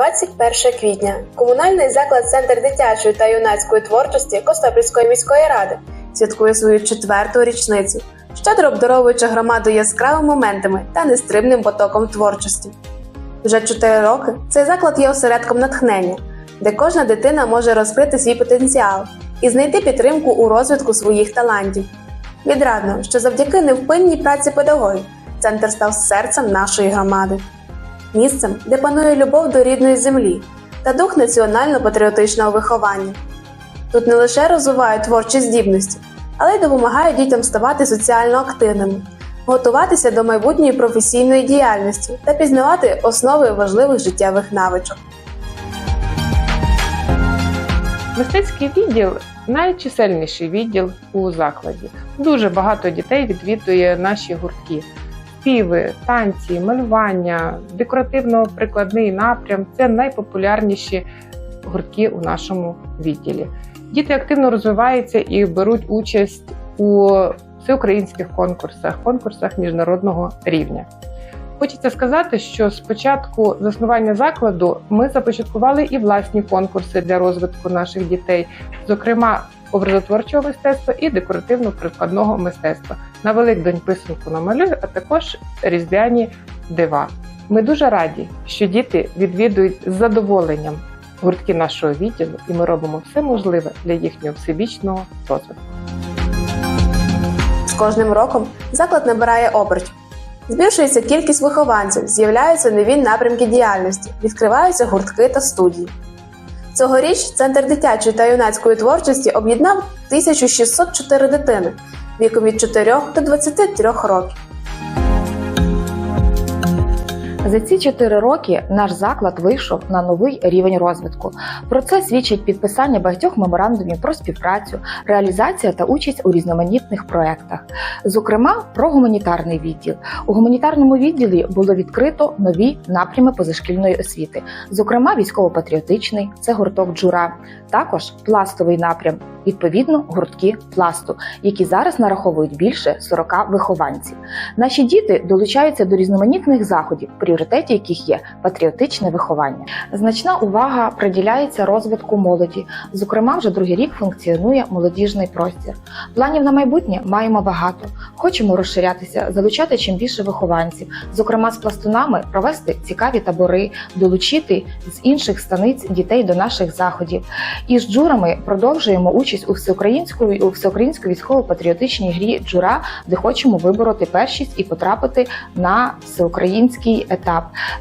21 квітня. Комунальний заклад Центр дитячої та юнацької творчості Костопільської міської ради святкує свою четверту річницю, щедро обдаровуючи громаду яскравими моментами та нестримним потоком творчості. Вже 4 роки цей заклад є осередком натхнення, де кожна дитина може розкрити свій потенціал і знайти підтримку у розвитку своїх талантів. Відрадно, що завдяки невпинній праці педагогів центр став серцем нашої громади, місцем, де панує любов до рідної землі та дух національно-патріотичного виховання. Тут не лише розвивають творчі здібності, але й допомагають дітям ставати соціально активними, готуватися до майбутньої професійної діяльності та пізнавати основи важливих життєвих навичок. Мистецький відділ найчисельніший відділ у закладі. Дуже багато дітей відвідує наші гуртки. Співи, танці, малювання, декоративно-прикладний напрям це найпопулярніші гуртки у нашому відділі. Діти активно розвиваються і беруть участь у всеукраїнських конкурсах, конкурсах міжнародного рівня. Хочеться сказати, що з початку заснування закладу ми започаткували і власні конкурси для розвитку наших дітей, зокрема образотворчого мистецтва і декоративно-прикладного мистецтва. На Великдень писанку намалюю, а також різдвяні дива. Ми дуже раді, що діти відвідують з задоволенням гуртки нашого відділу, і ми робимо все можливе для їхнього всебічного розвитку. З кожним роком заклад набирає обертів. Збільшується кількість вихованців, з'являються нові напрямки діяльності, відкриваються гуртки та студії. Цьогоріч Центр дитячої та юнацької творчості об'єднав 1604 дитини віком від 4 до 23 років. За ці чотири роки наш заклад вийшов на новий рівень розвитку. Про це свідчить підписання багатьох меморандумів про співпрацю, реалізація та участь у різноманітних проєктах. Зокрема, про гуманітарний відділ. У гуманітарному відділі було відкрито нові напрями позашкільної освіти, зокрема, військово-патріотичний, це гурток джура, також пластовий напрям, відповідно, гуртки пласту, які зараз нараховують більше 40 вихованців. Наші діти долучаються до різноманітних заходів, пріоритеті яких є патріотичне виховання. Значна увага приділяється розвитку молоді. Зокрема, вже другий рік функціонує молодіжний простір. Планів на майбутнє маємо багато. Хочемо розширятися, залучати чим більше вихованців, зокрема з пластунами провести цікаві табори, долучити з інших станиць дітей до наших заходів. І з джурами продовжуємо участь у всеукраїнської у всеукраїнській військово-патріотичній грі джура, де хочемо вибороти першість і потрапити на всеукраїнський етап.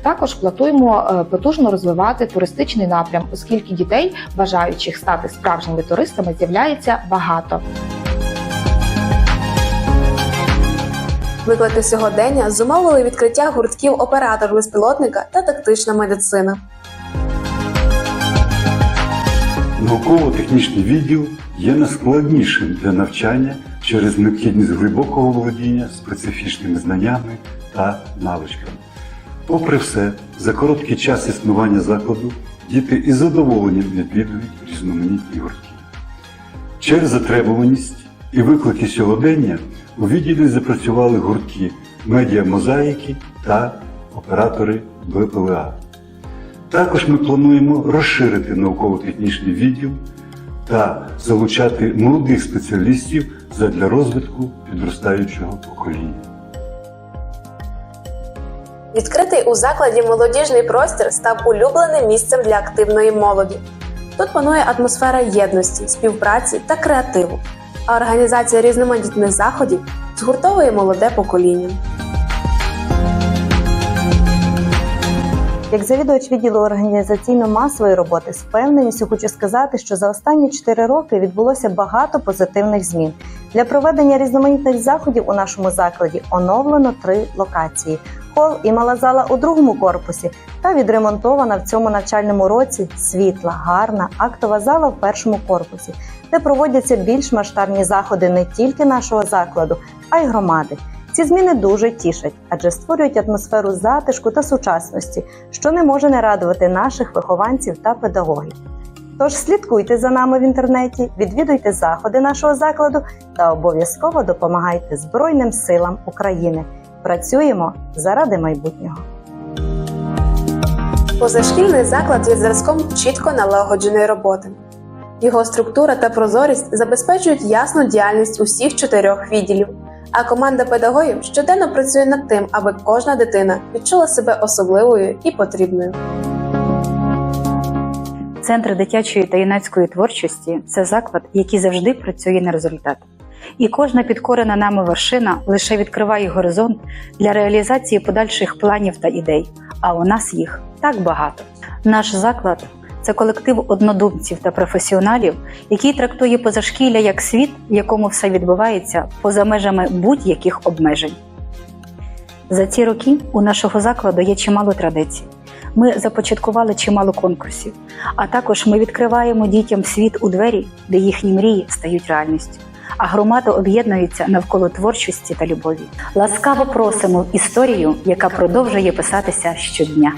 Також плануємо е, потужно розвивати туристичний напрям, оскільки дітей, бажаючих стати справжніми туристами, з'являється багато. Виклики сьогодення зумовили відкриття гуртків оператор безпілотника та тактична медицина. Науково-технічний відділ є найскладнішим для навчання через необхідність глибокого володіння специфічними знаннями та навичками. Попри все, за короткий час існування закладу діти із задоволенням відвідують різноманітні гуртки. Через затребуваність і виклики сьогодення у відділі запрацювали гуртки медіамозаїки та оператори БПЛА. Також ми плануємо розширити науково-технічний відділ та залучати молодих спеціалістів задля розвитку підростаючого покоління. Відкритий у закладі молодіжний простір став улюбленим місцем для активної молоді. Тут панує атмосфера єдності, співпраці та креативу, а організація різноманітних заходів згуртовує молоде покоління. Як завідувач відділу організаційно-масової роботи з впевненістю хочу сказати, що за останні 4 роки відбулося багато позитивних змін. Для проведення різноманітних заходів у нашому закладі оновлено три локації: хол і мала зала у другому корпусі та відремонтована в цьому навчальному році світла, гарна актова зала в першому корпусі, де проводяться більш масштабні заходи не тільки нашого закладу, а й громади. Ці зміни дуже тішать, адже створюють атмосферу затишку та сучасності, що не може не радувати наших вихованців та педагогів. Тож слідкуйте за нами в інтернеті, відвідуйте заходи нашого закладу та обов'язково допомагайте Збройним силам України. Працюємо заради майбутнього. Позашкільний заклад є зразком чітко налагодженої роботи. Його структура та прозорість забезпечують ясну діяльність усіх чотирьох відділів, а команда педагогів щоденно працює над тим, аби кожна дитина відчула себе особливою і потрібною. Центр дитячої та юнацької творчості це заклад, який завжди працює на результат. І кожна підкорена нами вершина лише відкриває горизонт для реалізації подальших планів та ідей. А у нас їх так багато. Наш заклад це колектив однодумців та професіоналів, який трактує позашкілля як світ, в якому все відбувається поза межами будь-яких обмежень. За ці роки у нашого закладу є чимало традицій. Ми започаткували чимало конкурсів, а також ми відкриваємо дітям світ у двері, де їхні мрії стають реальністю. А громада об'єднується навколо творчості та любові. Ласкаво просимо історію, яка продовжує писатися щодня.